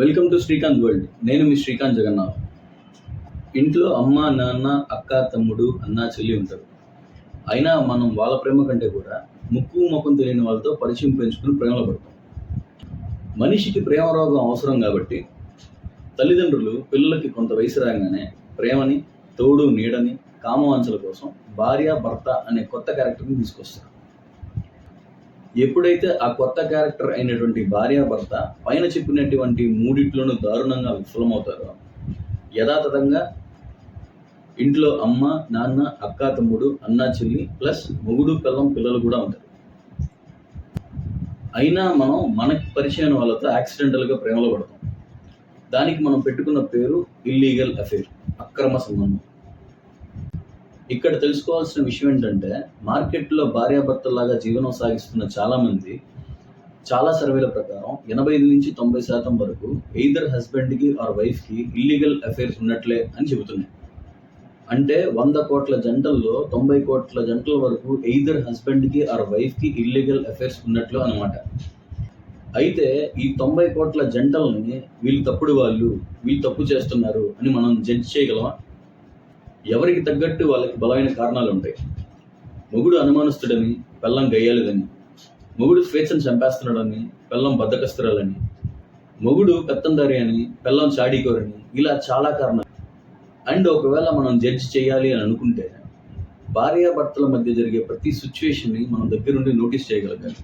Welcome to Srikanth world నేను మీ శ్రీకాంత్ జగన్నాథ్. ఇంట్లో అమ్మ నాన్న అక్క తమ్ముడు అన్న చెల్లి ఉంటారు. అయినా మనం వాళ్ళ ప్రేమ కంటే కూడా ముక్కు ముఖం తెలియని వాళ్ళతో పరిచయం పెంచుకుని ప్రేమలో పడతాం. మనిషికి ప్రేమ రోగం అవసరం కాబట్టి తల్లిదండ్రులు పిల్లలకి కొంత వయసు రాగానే ప్రేమని తోడు నీడని కామవాంచల కోసం భార్య భర్త అనే కొత్త క్యారెక్టర్ని తీసుకొస్తారు. ఎప్పుడైతే ఆ కొత్త క్యారెక్టర్ అయినటువంటి భార్యాభర్త పైన చెప్పినటువంటి మూడిట్లోనూ దారుణంగా విఫలమవుతారో యథాతథంగా ఇంట్లో అమ్మ నాన్న అక్క తమ్ముడు అన్న చెల్లి ప్లస్ మొగుడు పిల్లం పిల్లలు కూడా ఉంటారు. అయినా మనం మనకి పరిచయం వాళ్ళతో యాక్సిడెంటల్గా ప్రేమలో పడతాం. దానికి మనం పెట్టుకున్న పేరు ఇల్లీగల్ అఫేర్ అక్రమ సంబంధం. ఇక్కడ తెలుసుకోవాల్సిన విషయం ఏంటంటే మార్కెట్లో భార్యాభర్తలాగా జీవనం సాగిస్తున్న చాలామంది చాలా సర్వేల ప్రకారం ఎనభై ఐదు నుంచి తొంభై శాతం వరకు ఎయిదర్ హస్బెండ్కి ఆర్ వైఫ్కి ఇల్లీగల్ అఫైర్స్ ఉన్నట్లే అని చెబుతున్నాయి. అంటే వంద కోట్ల జంటల్లో తొంభై కోట్ల జంటల వరకు ఎయిదర్ హస్బెండ్కి ఆర్ వైఫ్కి ఇల్లీగల్ అఫైర్స్ ఉన్నట్లు అనమాట అయితే ఈ తొంభై కోట్ల జంటల్ని వీళ్ళు తప్పుడు వాళ్ళు వీళ్ళు తప్పు చేస్తున్నారు అని మనం జడ్జ్ చేయగలమా? ఎవరికి తగ్గట్టు వాళ్ళకి బలమైన కారణాలు ఉంటాయి. మొగుడు అనుమానస్తుడని పెళ్ళం గయ్యాలిదని మొగుడు స్వేచ్ఛను చంపేస్తున్నాడని పెళ్ళం బద్దకస్తురాలని మొగుడు పెత్తందారి అని పెళ్ళం చాడీకోరని ఇలా చాలా కారణాలు. అండ్ ఒకవేళ మనం జడ్జ్ చేయాలి అని అనుకుంటే భార్యాభర్తల మధ్య జరిగే ప్రతి సిచ్యువేషన్ని మనం దగ్గరుండి నోటీస్ చేయగలగాలి.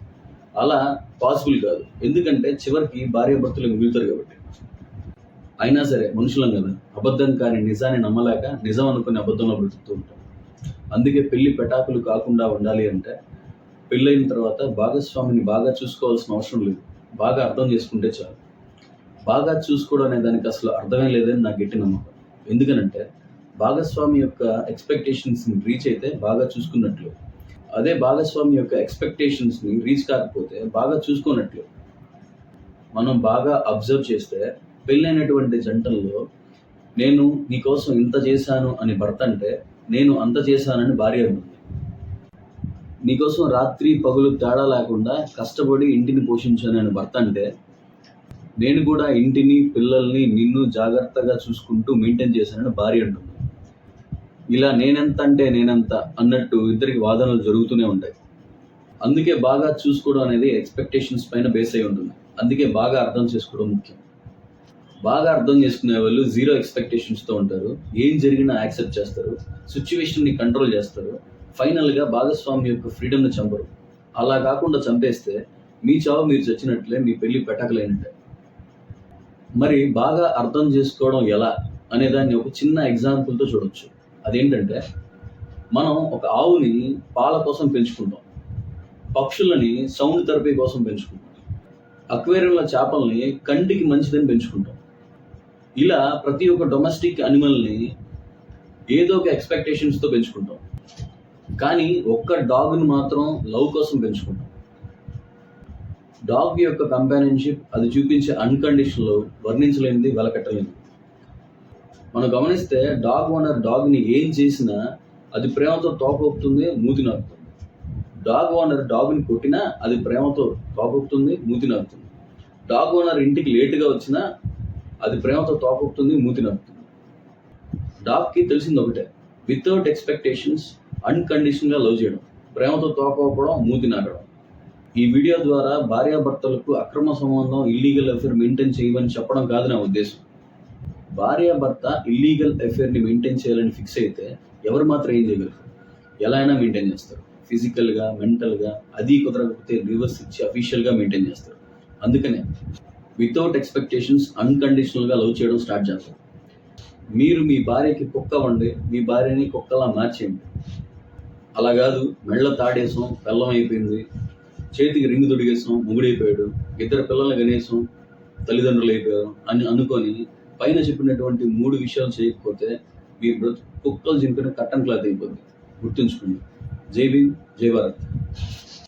అలా పాసిబుల్ కాదు. ఎందుకంటే చివరికి భార్యాభర్తలు మిగులుతారు కాబట్టి. అయినా సరే మనుషులం కదా. అబద్ధం కాని నిజాన్ని నమ్మలేక నిజం అనుకునే అబద్ధంలో బ్రతుకుతూ ఉంటాం. అందుకే పెళ్ళి పెటాకులు కాకుండా ఉండాలి అంటే పెళ్ళైన తర్వాత భాగస్వామిని బాగా చూసుకోవాల్సిన అవసరం లేదు. బాగా అర్థం చేసుకుంటే చాలు. బాగా చూసుకోవడం అనే దానికి అసలు అర్థమే లేదని నాకు గట్టి నమ్మకం. ఎందుకనంటే భాగస్వామి యొక్క ఎక్స్పెక్టేషన్స్ని రీచ్ అయితే బాగా చూసుకున్నట్లు. అదే భాగస్వామి యొక్క ఎక్స్పెక్టేషన్స్ని రీచ్ కాకపోతే బాగా చూసుకున్నట్లు మనం బాగా అబ్జర్వ్ చేస్తే పెళ్ళైనటువంటి జంటల్లో నేను నీకోసం ఇంత చేశాను అని భర్త అంటే నేను అంత చేశానని భార్య ఉంటుంది నీకోసం రాత్రి పగులు తేడా లేకుండా కష్టపడి ఇంటిని పోషించాను అని భర్త అంటే నేను కూడా ఇంటిని పిల్లల్ని నిన్ను జాగ్రత్తగా చూసుకుంటూ మెయింటైన్ చేశానని భార్య అంటుంది. ఇలా నేనెంత అంటే నేనెంత అన్నట్టు ఇద్దరికి వాదనలు జరుగుతూనే ఉంటాయి. అందుకే బాగా చూసుకోవడం అనేది ఎక్స్పెక్టేషన్స్ పైన బేస్ అయి ఉంటుంది. అందుకే బాగా అర్థం చేసుకోవడం ముఖ్యం. బాగా అర్థం చేసుకునే వాళ్ళు జీరో ఎక్స్పెక్టేషన్స్తో ఉంటారు. ఏం జరిగినా యాక్సెప్ట్ చేస్తారు. సిచ్యువేషన్ని కంట్రోల్ చేస్తారు. ఫైనల్గా భాగస్వామి యొక్క ఫ్రీడమ్ని చంపరు. అలా కాకుండా చంపేస్తే మీ చావు మీరు చచ్చినట్లే మీ పెళ్ళి పెట్టకలేనట్టే. మరి బాగా అర్థం చేసుకోవడం ఎలా అనే దాన్ని ఒక చిన్న ఎగ్జాంపుల్తో చూడొచ్చు. అదేంటంటే మనం ఒక ఆవుని పాల కోసం పెంచుకుంటాం. పక్షులని సౌండ్ థెరపీ కోసం పెంచుకుంటాం. అక్వేరియంలో చేపల్ని కంటికి మంచిదని పెంచుకుంటాం. ఇలా ప్రతి ఒక్క డొమెస్టిక్ అనిమల్ని ఏదో ఒక ఎక్స్పెక్టేషన్స్తో పెంచుకుంటాం. కానీ ఒక్క డాగ్ని మాత్రం లవ్ కోసం పెంచుకుంటాం. డాగ్ యొక్క కంపానియన్షిప్ అది చూపించే అన్కండిషన్లో వర్ణించలేనిది వెలకట్టలేనిది. మనం గమనిస్తే డాగ్ ఓనర్ డాగ్ని ఏం చేసినా అది ప్రేమతో తోకొప్పుతుంది మూతి నవ్వుతుంది డాగ్ ఓనర్ డాగ్ని కొట్టినా అది ప్రేమతో తోకొప్పుతుంది మూతి నవ్వుతుంది డాగ్ ఓనర్ ఇంటికి లేటుగా వచ్చినా అది ప్రేమతో తోకొప్పుతుంది మూతి నవ్వుతుంది డాక్కి తెలిసింది ఒకటే వితౌట్ ఎక్స్పెక్టేషన్స్ అన్కండిషన్గా లవ్ చేయడం. ప్రేమతో తోకపోవడం మూతి నాటడం. ఈ వీడియో ద్వారా భార్యాభర్తలకు అక్రమ సంబంధం ఇల్లీగల్ అఫేర్ మెయింటైన్ చేయమని చెప్పడం కాదు నా ఉద్దేశం. భార్యాభర్త ఇల్లీగల్ అఫేర్ని మెయింటైన్ చేయాలని ఫిక్స్ అయితే ఎవరు మాత్రం ఏం చేయగలరు? ఎలా అయినా మెయింటైన్ చేస్తారు. ఫిజికల్గా మెంటల్గా అది కుదరకపోతే రివర్స్ ఇచ్చి అఫీషియల్గా మెయింటైన్ చేస్తారు. అందుకనే వితౌట్ ఎక్స్పెక్టేషన్స్ అన్కండిషనల్గా లవ్ చేయడం స్టార్ట్ చేస్తారు మీరు మీ భార్యకి కుక్క వండి మీ భార్యని కుక్కలా మార్చేయండి. అలా కాదు మెళ్ళ తాడేసాం బెల్లం అయిపోయింది చేతికి రింగు తొడిగేసాం ముగుడైపోయాడు ఇద్దరు పిల్లల్ని కనేసాం తల్లిదండ్రులు అయిపోయారు అని అనుకొని పైన చెప్పినటువంటి మూడు విషయాలు చేయకపోతే మీ బ్రతు కుక్కలు చింపిన కట్టన్ క్లాత్ అయిపోతుంది గుర్తుంచుకోండి. జై భీమ్ జై భారత్.